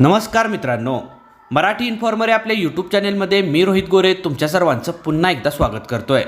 नमस्कार मित्रांनो. मराठी इन्फॉर्मर या आपल्या यूट्यूब चॅनेलमध्ये मी रोहित गोरे तुमच्या सर्वांचं पुन्हा एकदा स्वागत करतोय.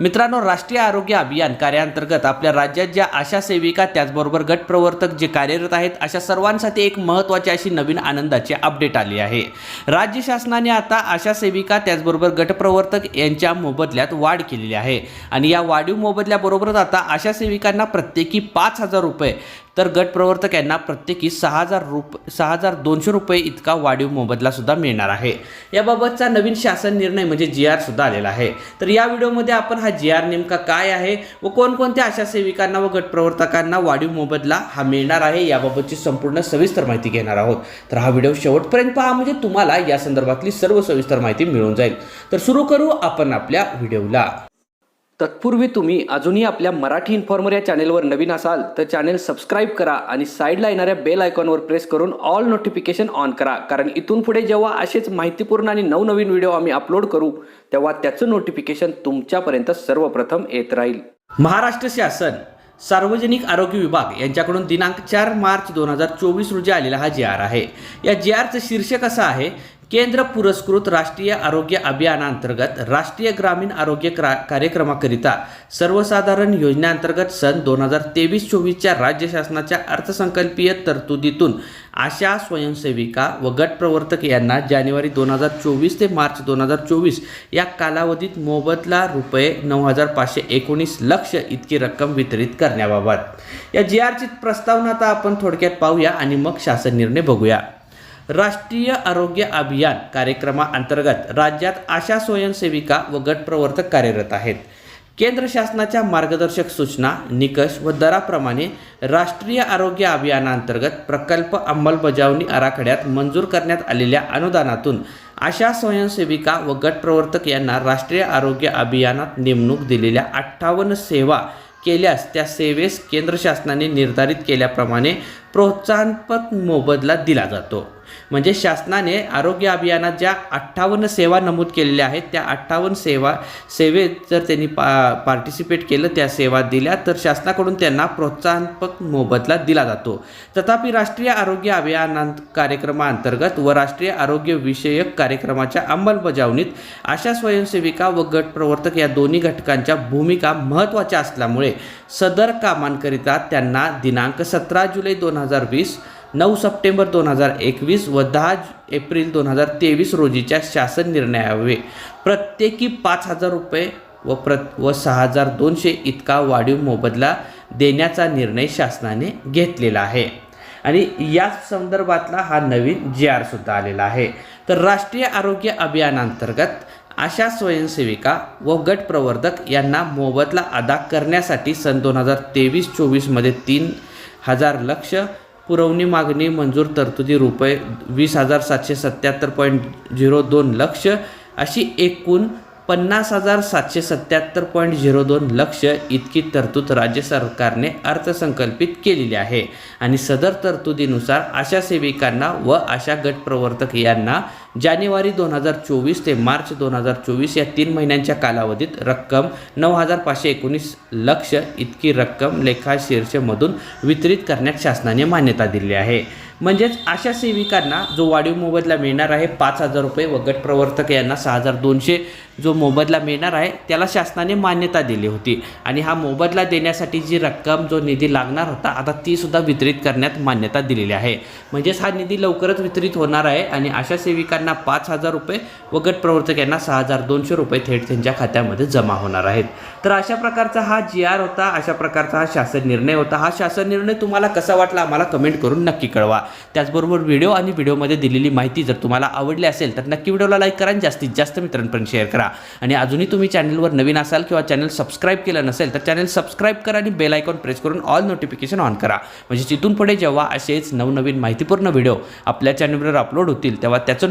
मित्रांनो राष्ट्रीय आरोग्य अभियान कार्याअंतर्गत आपल्या राज्यात ज्या आशा सेविका त्याचबरोबर गट प्रवर्तक जे कार्यरत आहेत अशा सर्वांसाठी एक महत्त्वाची अशी नवीन आनंदाची अपडेट आली आहे. राज्य शासनाने आता आशा सेविका त्याचबरोबर गटप्रवर्तक यांच्या मोबदल्यात वाढ केलेली आहे. आणि या वाढीव मोबदल्याबरोबरच आता आशा सेविकांना प्रत्येकी पाच हजार रुपये तर गट प्रवर्तक यांना प्रत्येकी सहा हजार रुप सहा हजार दोनशे रुपये इतका वाढीव मोबदला सुद्धा मिळणार आहे. याबाबतचा नवीन शासन निर्णय म्हणजे जी आर सुद्धा आलेला आहे. तर या व्हिडिओमध्ये आपण हा जी आर नेमका काय आहे व कोणकोणत्या आशा सेविकांना व गटप्रवर्तकांना वाढीव मोबदला हा मिळणार आहे याबाबतची संपूर्ण सविस्तर माहिती घेणार आहोत. तर हा व्हिडिओ शेवटपर्यंत पहा म्हणजे तुम्हाला या संदर्भातली सर्व सविस्तर माहिती मिळून जाईल. तर सुरू करू आपण आपल्या व्हिडिओला. तत्पूर्वी तुम्ही अजूनही आपल्या मराठी इन्फॉर्मर या चॅनेलवर नवीन असाल तर चॅनेल सबस्क्राईब करा आणि साईडला येणाऱ्या बेल आयकॉनवर प्रेस करून ऑल नोटिफिकेशन ऑन करा. कारण इथून पुढे जेव्हा असेच माहितीपूर्ण आणि नवनवीन व्हिडिओ आम्ही अपलोड करू तेव्हा त्याचं नोटिफिकेशन तुमच्यापर्यंत सर्वप्रथम येत राहील. महाराष्ट्र शासन सार्वजनिक आरोग्य विभाग यांच्याकडून दिनांक चार मार्च दोन हजार चोवीस रोजी आलेला हा जी आर आहे. या जी आरचं शीर्षक असं आहे केंद्र पुरस्कृत राष्ट्रीय आरोग्य अभियानांतर्गत राष्ट्रीय ग्रामीण आरोग्य क्रा कार्यक्रमाकरिता सर्वसाधारण योजनेअंतर्गत सन दोन हजार तेवीस चोवीसच्या राज्य शासनाच्या अर्थसंकल्पीय तरतुदीतून आशा स्वयंसेविका व गट प्रवर्तक यांना जानेवारी दोन हजार चोवीस ते मार्च दोन हजार चोवीस या कालावधीत मोबदला रुपये नऊ हजार पाचशे एकोणीस लक्ष इतकी रक्कम वितरित करण्याबाबत. या जी आरची प्रस्तावना आता आपण थोडक्यात पाहूया आणि मग शासन निर्णय बघूया. राष्ट्रीय आरोग्य अभियान कार्यक्रमाअंतर्गत राज्यात आशा स्वयंसेविका व गट प्रवर्तक कार्यरत आहेत. केंद्र शासनाच्या मार्गदर्शक सूचना निकष व दराप्रमाणे राष्ट्रीय आरोग्य अभियानांतर्गत प्रकल्प अंमलबजावणी आराखड्यात मंजूर करण्यात आलेल्या अनुदानातून आशा स्वयंसेविका व गट प्रवर्तक यांना राष्ट्रीय आरोग्य अभियानात नेमणूक दिलेल्या अठ्ठावन्न सेवा केल्यास त्या सेवेस केंद्र शासनाने निर्धारित केल्याप्रमाणे प्रोत्साहनपक मोबदला दिला जातो. म्हणजे शासनाने आरोग्य अभियानात ज्या अठ्ठावन्न सेवा नमूद केलेल्या आहेत त्या अठ्ठावन्न सेवा सेवेत जर त्यांनी पा पार्टिसिपेट केलं त्या सेवा दिल्या तर शासनाकडून त्यांना प्रोत्साहनपक मोबदला दिला जातो. तथापि राष्ट्रीय आरोग्य अभियानां कार्यक्रमाअंतर्गत व राष्ट्रीय आरोग्य विषयक कार्यक्रमाच्या अंमलबजावणीत अशा स्वयंसेविका व गट प्रवर्तक या दोन्ही घटकांच्या भूमिका महत्त्वाच्या असल्यामुळे सदर कामांकरिता त्यांना दिनांक सतरा जुलै दोन हजार वीस नऊ सप्टेंबर दोन हजार एकवीस व दहा एप्रिल दोन हजार तेवीस रोजीच्या शासन निर्णयावे. प्रत्येकी पाच हजार रुपये व प्र व सहा हजार दोनशे इतका वाढीव मोबदला देण्याचा निर्णय शासनाने घेतलेला आहे. आणि या संदर्भातला हा नवीन जी आरसुद्धा आलेला आहे. तर राष्ट्रीय आरोग्य अभियानांतर्गत अशा स्वयंसेविका व गट प्रवर्धक यांना मोबदला अदा करण्यासाठी सन दोन हजार तेवीस चोवीसमध्ये तीन हजार लक्ष पुरवणी मागणी मंजूर तरतुदी रुपये वीस हजार सातशे सत्याहत्तर पॉईंट झिरो दोन लक्ष अशी एकूण पन्नास हजार सातशे सत्याहत्तर पॉईंट झिरो दोन लक्ष इतकी तरतूद राज्य सरकारने अर्थसंकल्पित केलेली आहे. आणि सदर तरतुदीनुसार आशा सेविकांना व आशा गट प्रवर्तक यांना जानेवारी दोन हजार चोवीस ते मार्च दोन हजार चोवीस या तीन महिन्यांच्या कालावधीत रक्कम नऊ हजार पाचशे एकोणीस लक्ष इतकी रक्कम लेखा शीर्षमधून वितरित करण्यास शासनाने मान्यता दिली आहे. म्हणजेच अशा सेविकांना जो वाढीव मोबदला मिळणार आहे पाच हजार रुपये व गट प्रवर्तक यांना सहा हजार दोनशे जो मोबदला मिळणार आहे त्याला शासनाने मान्यता दिली होती. आणि हा मोबदला देण्यासाठी जी रक्कम जो निधी लागणार होता आता ती सुद्धा वितरित करण्यात मान्यता दिलेली आहे. म्हणजेच हा निधी लवकरच वितरित होणार आहे आणि अशा सेविकांना पाच हजार रुपये व गट प्रवर्तक यांना सहा हजार दोनशे रुपये थेट त्यांच्या खात्यामध्ये जमा होणार आहेत. तर अशा प्रकारचा हा जी आर होता अशा प्रकारचा हा शासन निर्णय होता. हा शासन निर्णय तुम्हाला कसा वाटला आम्हाला कमेंट करून नक्की कळवा. त्याचबरोबर व्हिडिओ आणि व्हिडिओमध्ये दिलेली माहिती जर तुम्हाला आवडली असेल तर नक्की व्हिडिओला लाईक करा आणि जास्तीत जास्त मित्रांपर्यंत शेअर करा. आणि अजूनही तुम्ही चॅनलवर नवीन असाल किंवा चॅनल सबस्क्राईब केलं नसेल तर चॅनल सबस्क्राईब करा आणि बेल आयकॉन प्रेस करून ऑल नोटिफिकेशन ऑन करा. म्हणजे तिथून पुढे जेव्हा असेच नवनवीन माहितीपूर्ण व्हिडिओ आपल्या चॅनलवर अपलोड होतील तेव्हा त्याचं